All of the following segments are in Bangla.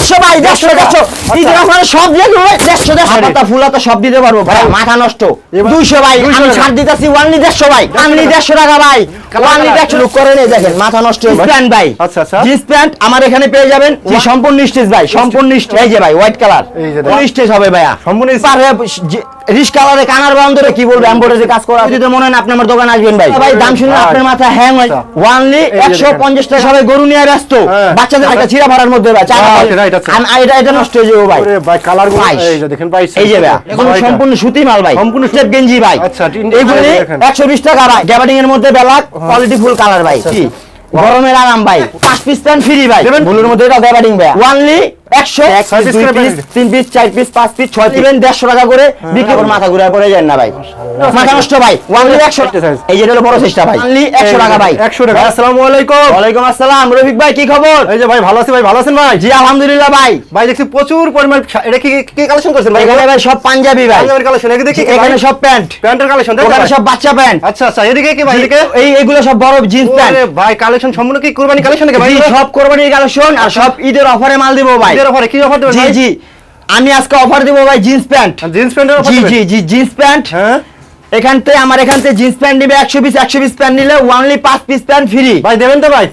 দেড়শো ভাই দেড়শো দেড়শো সব দিয়ে দেড়শো দেড়শো। পাতা ফুলাতা সব দিতে পারব ভাই মাথা নষ্ট। দুইশো ভাই আমি ছাড় দিতেছি ওয়ানলি দেড়শো ভাই। ওয়ানলি দেড়শো টাকা ভাই। ওয়ানলি দেড়শো করে নেই দেখেন মাথা নষ্ট প্যান্ট ভাই আচ্ছা, আচ্ছা। জিন্স প্যান্ট আমার এখানে পেয়ে যাবেন। সম্পূর্ণ স্টেজ ভাই সম্পূর্ণ স্টেজ যে ভাই হোয়াইট কালার স্টেজ হবে ভাইয়া। সম্পূর্ণ রিস কালারে কানার বান্ধরে কি বলব এমব্রয়ডারি কাজ করা যদি মনে হয় না আপনি আমার দোকানে আসবেন ভাই। ভাই দাম শুনলে আচ্ছা। আপনার মাথা হ্যাং হয়। আচ্ছা। ওয়ানলি একশো পঞ্চাশ টাকা সবাই গরু নিয়ে ব্যস্ত। হ্যাঁ। বাচ্চাদের একটা চিরা ভাড়ার মধ্যে ভাই। চার হ্যাঁ, হাজার। right, আচ্ছা। আমি- এটা এটা নষ্ট হয়ে যাব ভাই। ভাই কালারগুলো এই যে দেখেন বাইশ এই যে ভাই এখন সম্পূর্ণ সুতি মাল ভাই। সম্পূর্ণ স্টেপ গেঞ্জি ভাই। আচ্ছা, টাকা ভাই। গ্যাবার্ডিং এর মধ্যে বেলাক কোয়ালিটি ফুল কালার ভাই। গরমের আরাম ভাই। পাঁচ পিস ফ্রি ভাই। দেবেন? মধ্যে এটা গ্যাবার্ডিং ভাই। ওয়ানলি একশো এক পিস piece দুই করে পিস প্যান্ট। তিন পিস চার পিস পাঁচ পিস ছয় পিস। দেড়শো টাকা করে বিক্রি করে মাথা ঘুরে পড়ে যায় না ভাই। মাথা নষ্ট ভাই। ওয়ানলি একশো এই যে হলো বড় চেষ্টা ভাই। ওয়ানলি একশো টাকা ভাই। একশো টাকা। আসসালামু আলাইকুম। ওয়ালাইকুম আসসালাম। রফিক ভাই কি খবর? এই যে ভাই ভালো আছি ভাই ভালো আছেন ভাই? জি আলহামদুলিল্লাহ ভাই। ভাই দেখছি প্রচুর পরিমাণ এটা কি কি কালেকশন করছেন ভাই? এখানে ভাই সব পাঞ্জাবি ভাই। পাঞ্জাবের কালেকশন এদিকে দেখি এখানে সব প্যান্ট। প্যান্টের কালেকশন সব বাচ্চা প্যান্ট। আচ্ছা আচ্ছা এদিকে কি ভাই এদিকে? এই এগুলো সব বড় জিন্স প্যান্ট। ভাই কালেকশন সম্পূর্ণ কি কুরবানি কালেকশন নাকি ভাই সব কোরবানির কালেকশন আর সব ঈদের অফারে মাল দিব ভাই। ঈদের অফারে কি অফার দেবেন জি জি। আমি আজকে অফার দিব ভাই জিন্স প্যান্ট জিন্স প্যান্টের অফার জি জি জি জিন্স প্যান্ট হ্যাঁ। এখান থেকে আমার এখান থেকে জিন্স প্যান্ট নিবে একশো পিস একশো পিস প্যান্ট নিলে ওয়ানলি পাঁচ পিস প্যান্ট ফ্রি ভাই দেবেন তো ভাই?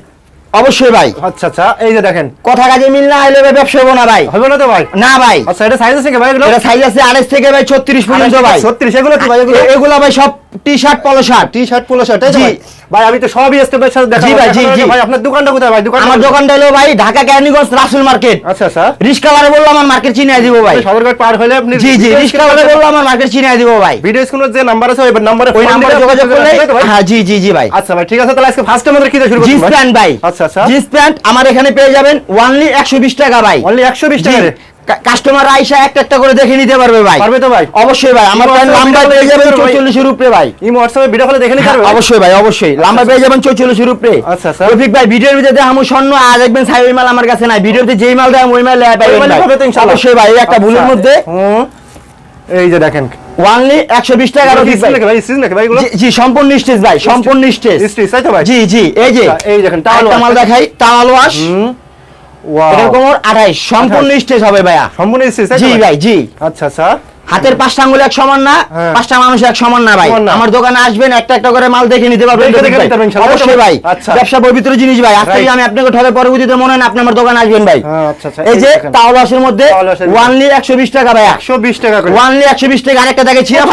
অবশ্যই ভাই। আচ্ছা আচ্ছা এই যে দেখেন। কথা কাজে মিল না হলে ব্যবসা হব না ভাই। হবে না তো ভাই? না ভাই। আচ্ছা এটা সাইজ আছে কি ভাই এগুলো? এটা সাইজ আছে আড়াইশ থেকে ভাই ছত্রিশ পর্যন্ত ভাই। ছত্রিশ এগুলো কি ভাই এগুলো? এগুলো ভাই সব T shirt polo shirt T shirt polo shirt জি। ভাই। ভাই আমি তো সবই স্টেপ বাই দেখাবো জি ভাই, জি, জি। ভাই আপনার দোকানটা কোথায় ভাই? দোকান আমার দোকানটা হলো ভাই ঢাকা ক্যানিগঞ্জ রাসুল মার্কেট। আচ্ছা রিস্কালারে বলল আমার মার্কেট চিনিয়ে দিব ভাই। সদরঘাট পার হলে আপনি জি জি রিস্কালারে বলল আমার মার্কেট চিনিয়ে দিব ভাই। ভিডিও যে নাম্বার আছে ওই নাম্বারে ওই নাম্বারে যোগাযোগ করলে হ্যাঁ জি জি জি ভাই। আচ্ছা ভাই ঠিক আছে তাহলে আজকে ফার্স্ট আমাদের কি দিয়ে শুরু জিন্স প্যান্ট ভাই। আচ্ছা আচ্ছা। জিন্স প্যান্ট আমার এখানে পেয়ে যাবেন ওয়ানলি একশো বিশ টাকা ভাই। অনলি 120 টাকা কাস্টমার আইসা একটা একটা করে দেখে নিতে পারবে ভাই। পারবে তো ভাই। অবশ্যই ভাই আমার প্যান্ট লাম্বা পেয়ে যাবেন দেখতে পারবে ভাই। চৌচল্লিশের উপরে ভাই। এই হোয়াটসঅ্যাপে ভিডিও কলে দেখে নিতে হ্যাঁ, পারবে। অবশ্যই ভাই অবশ্যই। লাম্বা পেয়ে যাবেন চৌচল্লিশের উপরে। আচ্ছা, আচ্ছা। রফিক ভাই ভিডিওর ভিতরে আমি স্বর্ণ আর দেখবেন সাইড মাল আমার কাছে নাই। ভিডিওতে যেই মাল দেয় ওই মাল ওই মালই ভাই। অবশ্যই ভাই এই একটা ভুলের আচ্ছা। মধ্যে। এই যে দেখেন। ওয়ানলি একশো বিশ টাকা রফিক ভাই। ভাই? সিজন নাকি ভাই এগুলো? জি, জি সম্পূর্ণ স্টেজ ভাই সম্পূর্ণ স্টেজ স্ট্রিচ তাই তো ভাই? জি জি এই যে আচ্ছা, এই দেখেন, টাওয়াল মাল দেখাই টাওয়াল ওয়াশ হুম। এটার কোমর আঠাইশ। সম্পূর্ণ স্টেজ হবে ভাইয়া। সম্পূর্ণ স্টেজ জি ভাই? জি। আচ্ছা আচ্ছা হাতের পাঁচটা আঙ্গুল এক সমান না হ্যাঁ। পাঁচটা মানুষ এক সমান না ভাই। আমার দোকানে আসবেন একটা একটা করে মাল দেখে নিতে পারবেন ভাই। অবশ্যই ভাই আচ্ছা। ব্যবসা পবিত্র জিনিস ভাই। আজকে আমি আপনাকে ঠকে পরবর্তীতে মনে হয় আপনি আমার দোকানে আসবেন ভাই। হ্যাঁ, আচ্ছা, আচ্ছা, এই যে ওয়াশের মধ্যে। ওয়ানলি একশো বিশ টাকা ভাই। 120 টাকা করে। ওয়ানলি একশো বিশ টাকা আরেকটা দেখে ছিঁড়া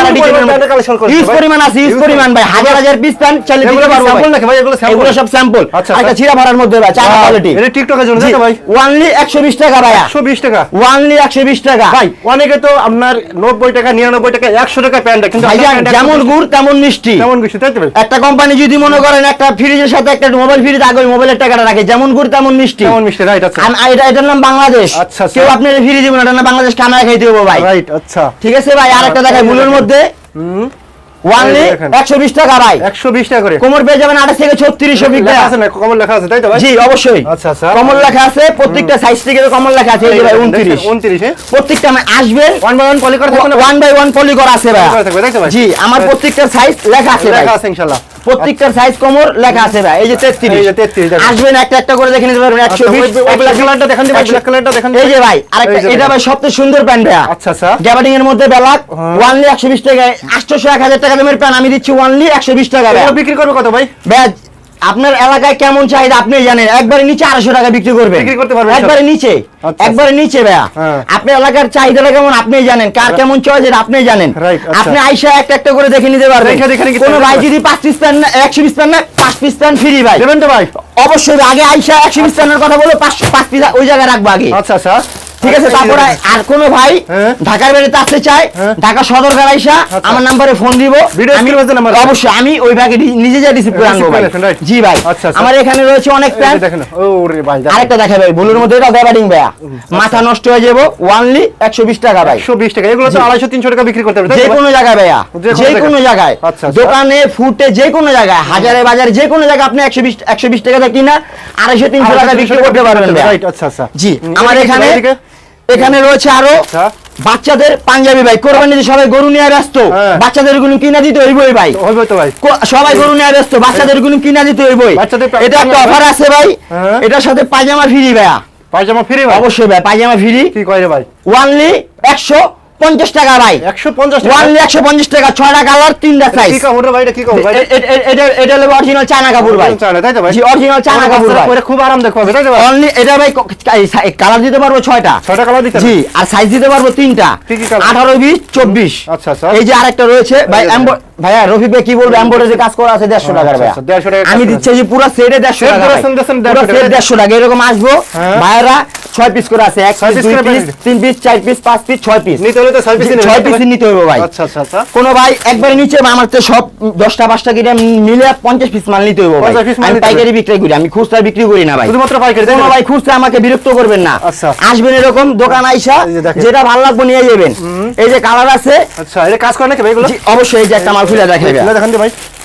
collection করেছে ইউজ পরিমাণ আছে ইউজ পরিমাণ ভাই। হাজার হাজার পিস প্যান্ট চালিয়ে দিতে পারব ভাই। নাকি ভাই? এগুলো? এগুলো সব স্যাম্পল আচ্ছা, একটা। ছিঁড়া ফাটার মধ্যে ভাই চার কোয়ালিটি এটা টিকটকের জন্য ভাই। ওয়ানলি একশো বিশ টাকা ভাইয়া। 120 টাকা। ওয়ানলি একশো বিশ টাকা। ভাই অনেকে তো আপনার 90 টাকা 99 টাকা 100 টাকা প্যান্ট কিন্তু যেমন গুড় তেমন মিষ্টি। তেমন মিষ্টি তাই একটা কোম্পানি যদি মনে করেন একটা ফ্রিজের সাথে একটা মোবাইল ফ্রিজ আগে মোবাইলের টাকাটা রাখে। যেমন গুড় তেমন মিষ্টি। তেমন মিষ্টি রাইট আচ্ছা। এটা এটার নাম বাংলাদেশ। আচ্ছা, আচ্ছা। কেউ আপনি ফ্রিজ দিবেন এটা না বাংলাদেশ কামড়া খাইতে হবে ভাই? রাইট আচ্ছা। ঠিক আছে ভাই আর একটা দেখাই। মূলের মধ্যে। হুম। ওয়ানলি এই দেখেন। একশো বিশ টাকা ভাই। 120 টাকা করে। কোমর পেয়ে যাবেন আঠাশ থেকে ছত্রিশ লেখা আছে না? কমল লেখা আছে তাই তো ভাই? জি অবশ্যই। আচ্ছা, আচ্ছা। লেখা আছে প্রত্যেকটা সাইজ থেকে কমল লেখা আছে এই যে ভাই উনত্রিশ। 29 হ্যাঁ? প্রত্যেকটা মানে আসবে। ওয়ান বাই ওয়ান পলি করে থাকবে বাই ওয়ান পলি করা আছে ভাই। জি আমার প্রত্যেকটা সাইজ লেখা আছে ভাই। লেখা আছে ইনশাআল্লাহ প্রত্যেকটার সাইজ কমর লেখা আছে ভাই এই যে তেত্রিশ। এই যে 33 আসবেন একটা একটা করে দেখে নিতে পারবেন একশো বিশ ব্ল্যাক কালারটা দেখান দিবেন ব্ল্যাক কালারটা দেখান এই যে ভাই আরেকটা এটা ভাই সবচেয়ে সুন্দর প্যান্ট ভাই আচ্ছা আচ্ছা। গ্যাবার্ডিং এর মধ্যে হ্যাঁ। ওয়ানলি একশো বিশ টাকা আটশোশো এক হাজার টাকা দামের প্যান্ট। আমি দিচ্ছি ওয়ানলি একশো বিশ টাকা ভাই বিক্রি করবে কত ভাই? ভাইয়া আপনার এলাকায় কেমন চাহিদা আপনি জানেন একবারে নিচে আড়াইশো টাকা বিক্রি করবেন। বিক্রি করতে পারবেন, একবারে নিচে আচ্ছা। একবারে নিচে ভাইয়া। হ্যাঁ। আপনার এলাকার চাহিদাটা কেমন আপনি জানেন কার কেমন চয়েস আপনি জানেন। আচ্ছা। আপনি আইসা একটা একটা করে দেখে নিতে পারবেন। কোনো ভাই যদি পাঁচ পিস প্যান্ট না একশো পিস প্যান্ট না পাঁচ পিস প্যান্ট ফ্রি ভাই। দেবেন তো ভাই? অবশ্যই আগে আইসা একশো পিস প্যান্টের কথা বলো পাঁচ পাঁচ পিস ওই জায়গায় রাখব আগে। আচ্ছা আচ্ছা। ঠিক আছে তারপরে আর কোনো ভাই হ্যাঁ। ঢাকার বাড়িতে আসতে চায় হ্যাঁ। ঢাকা সদর আইসা আচ্ছা। আমার নাম্বারে ফোন দিব? অবশ্যই আমি ওই ব্যাগে নিজে যা রিসিভ করে আনব ভাই? জি ভাই আচ্ছা, আচ্ছা। আমার এখানে রয়েছে অনেক প্যান্ট ভাই। আরেকটা দেখা ভাই বুলুর মধ্যে এটা গ্যাবারিং ভাইয়া মাথা নষ্ট হয়ে যাব ওয়ানলি একশো বিশ টাকা ভাই 120 টাকা এগুলো তো। 250 300 টাকা বিক্রি করতে হবে যে কোনো জায়গায় ভাইয়া যে কোনো জায়গায়। আচ্ছা, আচ্ছা। দোকানে ফুটে যে কোনো জায়গায় হাজারে বাজারে যে কোনো জায়গায় আপনি একশো বিশ একশো বিশ টাকা কিনা আড়াইশো তিনশো টাকা বিক্রি করতে পারবেন আচ্ছা আচ্ছা জি আমার এখানে। এখানে রয়েছে আরও আচ্ছা। বাচ্চাদের পাঞ্জাবি ভাই। কোরবানি সবাই গরু নিয়ে ব্যস্ত। হ্যাঁ। বাচ্চাদেরগুলো কিনা দিতে হইবই ভাই। হইবে তো ভাই। সবাই গরু নিয়ে ব্যস্ত বাচ্চাদেরগুলো কিনা দিতে হইবই। এটা একটা অফার আছে ভাই। হ্যাঁ। এটার সাথে পায়জামা ফ্রি ভাইয়া। পায়জামা ফ্রি অবশ্যই ভাই পায়জামা ফ্রি কি কয় রে ভাই? ওয়ানলি একশো পঞ্চাশ টাকা ভাই। একশো পঞ্চাশ টাকা? ওয়ানলি একশো পঞ্চাশ টাকা ছয়টা কালার তিনটা সাইজ কি কাপড় ভাই এটা কি কাপড় ভাই এটা এটা হলো অরিজিনাল চায়না কাপড় ভাই। চায়না, তাই তো ভাই? অরিজিনাল চায়না কাপড় ভাই। পরে খুব আরাম তাই তো ভাই? অনলি এটা ভাই কালার দিতে পারব ছয়টা। ছয়টা কালার দিতে জি আর সাইজ দিতে পারব তিনটা? আঠারো বিশ চব্বিশ। আচ্ছা, আচ্ছা। এই যে আরেকটা রয়েছে ভাই ভাইয়া রফিক ভাই কি বলব? এম্বোডারি কাজ করা আছে দেড়শো টাকার আচ্ছা, আচ্ছা, 150 টাকার কাজ আমি দিচ্ছি যে পুরো সেটে দেড়শো টাকা ভাই। দিয়েছেন, দিয়েছেন পুরো 150 set টাকা। দেড়শো টাকা এরকম আসব। হ্যাঁ। ভাইয়েরা ছয় পিস করে আছে এক পিস দুই পিস তিন পিস চার পিস পাঁচ পিস ছয় পিস নিতে হলে তো ছয় পিস ছয় পিস নিতে হবে ভাই। আচ্ছা আচ্ছা আচ্ছা। কোনো ভাই একবারে নিচে আমার তো সব দশটা পাঁচটা কিনে মিলে পঞ্চাশ পিস মাল নিতে হবে ভাই। 50 piece মাল আমি পাইকারি বিক্রি করি আমি খুচরা বিক্রি করি না ভাই। শুধুমাত্র পাইকারি কোনো ভাই খুচরা আমাকে বিরক্ত করবেন না। আসবেন এরকম দোকান আইসা দেখেন। যেটা ভালো লাগবে নিয়ে যাবেন। এই যে কালার আছে আচ্ছা এটা কাজ করে নাকি ভাই এগুলো? অবশ্যই এই যে একটা মাল খুলে দেখে খুলে দেখান ভাই। দেখেন।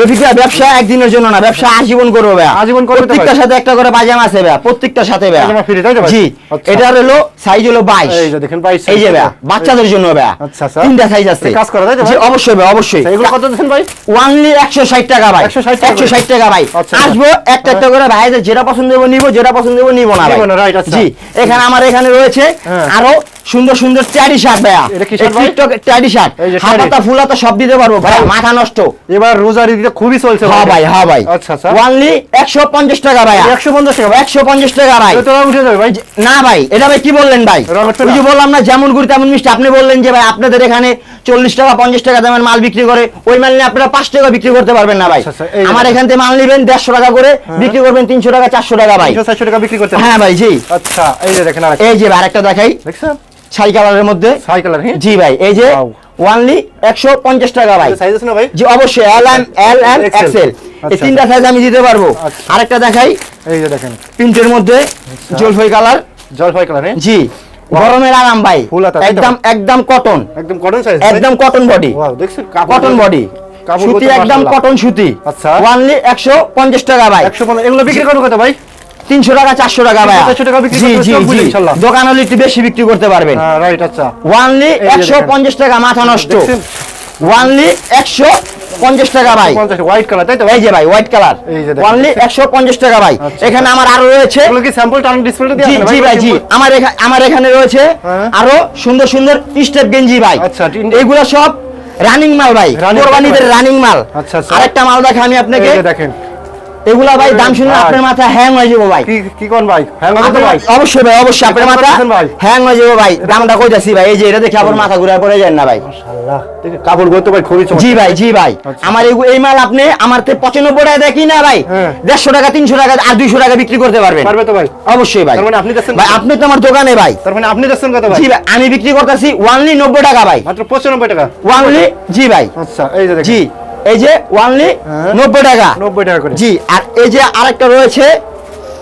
রফিক ব্যবসা একদিনের জন্য না ব্যবসা আজীবন করব ভাই আজীবন করবে প্রত্যেকটার সাথে একটা করে পাজামা আছে ভাই প্রত্যেকটার সাথে ভাই পায়জামা free, তাই তো জি আচ্ছা। এটা হলো সাইজ হলো বাইশ। এই যে দেখেন বাইশ এই যে ভাই বাচ্চাদের জন্য ভাই আচ্ছা, আচ্ছা। তিনটা সাইজ আছে। কাজ করা, তাই তো জি অবশ্যই ভাই অবশ্যই। এগুলো কত দিচ্ছেন ভাই? ওয়ানলি একশো ষাট টাকা ভাই। 160 টাকা। একশো ষাট টাকা ভাই। আসব একটা একটা করে ভাই যেটা পছন্দ হবে নিবো যেটা পছন্দ হবে নিবো না ভাই। জি এখানে আমার এখানে রয়েছে হ্যাঁ। আরও সুন্দর সুন্দর ট্যাডি শার্ট ভাইয়া? ট্যাডি শার্ট এই যে হাত teddy। পাতা ফুল হাতা সব দিতে পারব ভাই। মাথা নষ্ট। এবার রোজার ঈদে খুবই চলছে হ্যাঁ ভাই। হ্যাঁ ভাই। আচ্ছা আচ্ছা। ওয়ানলি একশো পঞ্চাশ টাকা ভাই একশো পঞ্চাশ টাকা ভাই? একশো পঞ্চাশ টাকা ভাই তো উঠে যাবে ভাই। না ভাই এটা ভাই কি বললেন ভাই? ওই যে বললাম না যেমন গুড় তেমন মিষ্টি। আপনি বললেন যে ভাই আপনাদের এখানে চল্লিশ টাকা পঞ্চাশ টাকা দামের মাল বিক্রি করে ওই মাল নিয়ে আপনারা পাঁচ টাকা বিক্রি করতে পারবেন না ভাই। আচ্ছা, আচ্ছা, আমার এখান থেকে মাল নিবেন দেড়শো টাকা করে বিক্রি করবেন তিনশো টাকা চারশো টাকা ভাই। তিনশো চারশো টাকা বিক্রি করতে হ্যাঁ ভাই জি। আচ্ছা এই যে দেখেন এই যে ভাই আরেকটা দেখাই। দেখছেন? ছাই কালারের মধ্যে? ছাই কালার হ্যাঁ? জি ভাই এই যে. ওয়ানলি একশো পঞ্চাশ টাকা ভাই। সাইজ আছে না ভাই? জি অবশ্যই L M L M XL এই আচ্ছা, তিনটা সাইজ আমি দিতে পারব। আচ্ছা। আরেকটা দেখাই। এই যে দেখেন। প্রিন্টের মধ্যে জলফাই কালার। জলপাই কালার হ্যাঁ? জি গরমের আরাম ভাই? একদম একদম কটন একদম কটন সাইজ একদম কটন বডি ওয়াও দেখছেন কটন বডি সুতি একদম কটন সুতি। আচ্ছা। ওয়ানলি একশো পঞ্চাশ টাকা ভাই। একশো পঞ্চাশ এগুলো বিক্রি করব কত ভাই? তিনশো টাকা চারশো টাকা ভাই 400 টাকা বিক্রি জি করতে জি সব বুঝি জি। ইনশাল্লাহ। দোকান হলে একটু বেশি বিক্রি করতে পারবেন। হ্যাঁ রাইট আচ্ছা। ওয়ানলি একশো পঞ্চাশ টাকা মাথা নষ্ট। ওয়ানলি একশো পঞ্চাশ টাকা ভাই। হোয়াইট কালার তাই তো? এই যে ভাই হোয়াইট কালার এই যে দেখেন। ওয়ানলি একশো পঞ্চাশ টাকা ভাই। আচ্ছা। এখানে আমার আরও রয়েছে জি ভাই? জি। আমার এখানে আমার এখানে রয়েছে হ্যাঁ। আরও সুন্দর সুন্দর স্টেপ গেঞ্জি ভাই। আচ্ছা, এগুলো সব রানিং মাল ভাই। কোরবানিদের রানিং মাল। আরেকটা মাল দেখে আমি আপনাকে। দেখেন। এগুলা ভাই দাম শুনে আপনার মাথা হ্যাং হয়ে যাব ভাই। কি কোন ভাই? হ্যাঁ অবশ্যই ভাই অবশ্যই আপনার মাথা হ্যাং হয়ে যাব ভাই দামটা কইতাছি ভাই এই যে এটা দেখে আবার মাথা ঘুরে পড়ে যায় না ভাই। মাশাআল্লাহ। দেখে কাপড় ভাই খুবই জি ভাই জি ভাই। আমার এই- এই মাল আপনি আমার তে পঁচানব্বই টাকা দেখি না ভাই। দেড়শো টাকা তিনশো টাকা আর দুইশো টাকা বিক্রি করতে পারবেন। পারবে তো ভাই। অবশ্যই ভাই। মানে আপনি দিচ্ছেন ভাই আপনি তো আমার দোকানে ভাই। তার মানে আপনি যাচ্ছেন কত ভাই? জি ভাই আমি বিক্রি করতেছি ওয়ানলি নব্বই টাকা ভাই। মাত্র টাকা। ওয়ানলি জি ভাই। আচ্ছা এই যে দেখেন। জি। এই যে ওয়ানলি হ্যাঁ। নব্বই টাকা। নব্বই টাকা করে। জি আর এই যে আরেকটা রয়েছে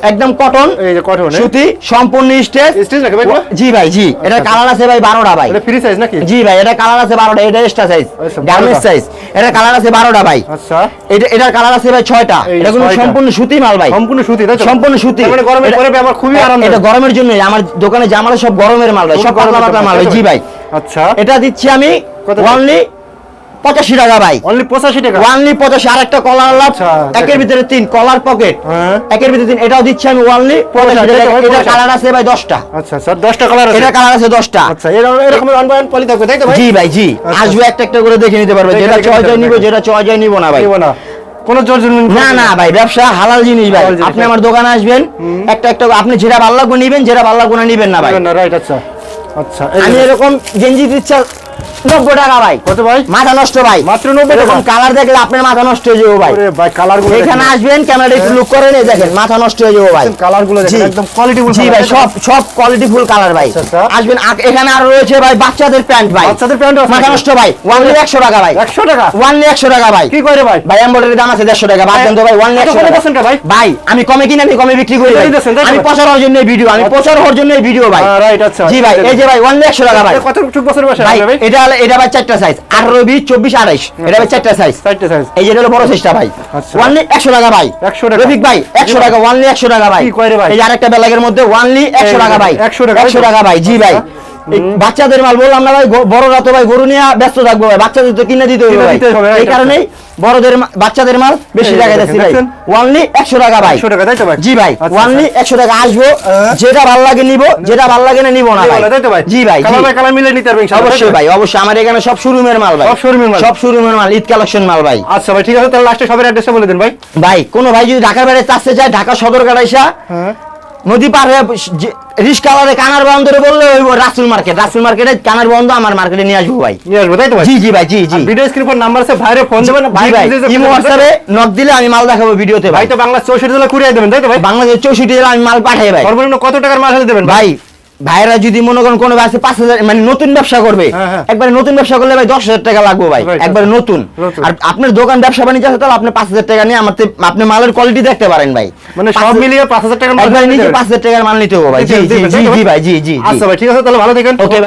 একদম কটন এই যে কটন সুতি সম্পূর্ণ স্টেজ স্টেজ নাকি ভাই জি ভাই জি। এটা আচ্ছা। কালার আছে ভাই বারোটা ভাই। এটা ফ্রি সাইজ নাকি? জি ভাই এটা কালার আছে বারোটা এটা এক্সট্রা সাইজ আচ্ছা, গার্মেন্টস সাইজ এটা কালার আছে বারোটা ভাই। আচ্ছা। এটা এটার কালার আছে ভাই ছয়টা। এটা ছয়টা। সম্পূর্ণ সুতি মাল ভাই। সম্পূর্ণ সুতি তাই সম্পূর্ণ সুতি। মানে গরমে এটা- পরে আমার খুবই আরাম এটা গরমের জন্য আমার দোকানে জামালে সব গরমের মাল ভাই সব পাতলা পাতলা মাল ভাই। জি ভাই। আচ্ছা। এটা দিচ্ছি আমি? ওয়ানলি পঁচাশি টাকা ভাই। অনলি পঁচাশি টাকা? পঁচাশি আর একটা কলার আচ্ছা, একের ভিতরে তিন কলার পকেট হ্যাঁ। একের ভিতরে তিন এটাও দিচ্ছি আমি ওয়ানলি পঁচাশি এটা হয়। কালার আছে ভাই দশটা। আচ্ছা স্যার দশটা কালার আছে? এটা কালার আছে দশটা। আচ্ছা এরকম এরকম ওয়ান বাই ওয়ান পলি থাকবে তাই তো ভাই? জি ভাই জি। আসবে একটা একটা করে দেখে নিতে পারবে। যেটা নিবো যেটা নিবো না ভাই। নিব না। কোন না না। ভাই ব্যবসা হালাল জিনিস ভাই। আপনি আমার দোকানে আসবেন একটা একটা আপনি যেটা ভালো লাগবে নিবেন যেটা ভালো লাগবে না নিবেন না ভাই। রাইট আচ্ছা। আচ্ছা আমি এরকম গেঞ্জি দিচ্ছি নব্বই টাকা ভাই। কত ভাই? মাথা নষ্ট ভাই। মাত্র 90 টাকা? কালার দেখলে আপনার মাথা নষ্ট হয়ে যাব ভাই। ভাই কালারগুলো এখানে আসবেন ক্যামেরা একটু লুক করে নিয়ে দেখেন মাথা নষ্ট হয়ে যাব ভাই। কালারগুলো দেখেন একদম কোয়ালিটি ফুল জি ভাই সব সব কোয়ালিটি ফুল কালার ভাই। আচ্ছা, আচ্ছা। আসবেন এখানে আরও রয়েছে ভাই বাচ্চাদের প্যান্ট ভাই। বাচ্চাদের প্যান্ট মাথা নষ্ট ভাই ওয়ানলি একশো টাকা ভাই। 100 টাকা? ওয়ানলি একশো টাকা ভাই। কি করে ভাই? ভাই এমব্রয়ডারি দাম আছে দেড়শো টাকা বাদ দেন তো ভাই ওয়ানলি এত একশো কমে টাকা। ভাই? ভাই আমি কমে কিনে আমি কমে বিক্রি করি আমি প্রচার হওয়ার জন্য ভিডিও আমি আচ্ছা। প্রচার হওয়ার জন্য ভিডিও ভাই। জি ভাই এই যে ভাই ওয়ানলি একশো টাকা ভাই। কত বছর ভাই ভাই? এটা হলো এটা ভাই চারটা সাইজ আঠারো বিশ চব্বিশ আড়াইশ। এটা ভাই চারটা সাইজ চারটা সাইজ এই যে এটা হলো বড় সাইজটা ভাই। আচ্ছা। ওয়ানলি একশো টাকা ভাই। 100 টাকা। রফিক ভাই একশো টাকা ওয়ানলি একশো টাকা ভাই? এই আরেকটা ব্যালাগের মধ্যে ওয়ানলি একশো টাকা ভাই। একশো টাকা, একশো টাকা ভাই জি ভাই। এই বাচ্চাদের মাল বললাম না ভাই বড়রা তো ভাই গরু নিয়ে ব্যস্ত থাকব ভাই বাচ্চাদের তো কিনে দিতে হবে এই এটা কারণেই বড়দের বাচ্চাদের মাল বেশি টাকা দিচ্ছি ভাই? ওনলি একশো টাকা ভাই। 100 টাকা, তাই তো ভাই? জি ভাই আচ্ছা, ওনলি একশো টাকা আসব। যেটা ভালো লাগে নিবো যেটা ভালো লাগে না নিবো না ভাই। জি ভাই কালার মিলে নিতে পারবেন অবশ্যই ভাই? অবশ্যই। আমার এখানে সব শোরুমের মাল ভাই। সব showroom-এর মাল? সব শোরুমের মাল ঈদ কালেকশন মাল ভাই। আচ্ছা ভাই ঠিক আছে তাহলে লাস্টে সবার অ্যাড্রেসটা বলে দিন ভাই। ভাই কোন ভাই যদি ঢাকার বাইরে চাচ্ছে চায় ঢাকা সদর কাটাইসা হ্যাঁ। নদী পার হয়ে রিস্কাওয়ালে কানার বন্দরে বললে ওই রাসুল মার্কেট। রাসুল মার্কেটে কানার বন্ধ আমার মার্কেটে নিয়ে আসব ভাই। নিয়ে আসব তাই তো ভাই? জি জি ভাই জি জি। ভিডিও স্ক্রিন পর নাম্বার আছে ভাইরে ফোন দেবেন ভাই ভাই। ইমো হোয়াটসঅ্যাপে নক দিলে আমি মাল দেখাবো ভিডিওতে ভাই তো বাংলা চৌষট্টি জেলা কুড়িয়ে দেবেন তাই তো ভাই? বাংলাদেশ চৌষট্টি জেলা আমি মাল পাঠাই ভাই। সর্বনিম্ন কত টাকার মাল হলে দেবেন ভাই ভাইরা যদি মনে করেন কোনো ব্যবসা পাঁচ হাজার মানে নতুন ব্যবসা করবে হ্যাঁ, হ্যাঁ। একবারে নতুন ব্যবসা করলে ভাই দশ হাজার টাকা লাগবে ভাই একবারে। নতুন। আর আপনার দোকান ব্যবসা বাণিজ্য আছে তাহলে আপনি পাঁচ হাজার টাকা নিয়ে আমার আপনি মালের কোয়ালিটি দেখতে পারেন ভাই মানে সব মিলিয়ে পাঁচ হাজার টাকা একবারে পাঁচ হাজার টাকার মাল নিতে হবে ভাই জি জি জি ভাই? জি জি আচ্ছা ভাই ঠিক আছে তাহলে ভালো থাকেন ওকে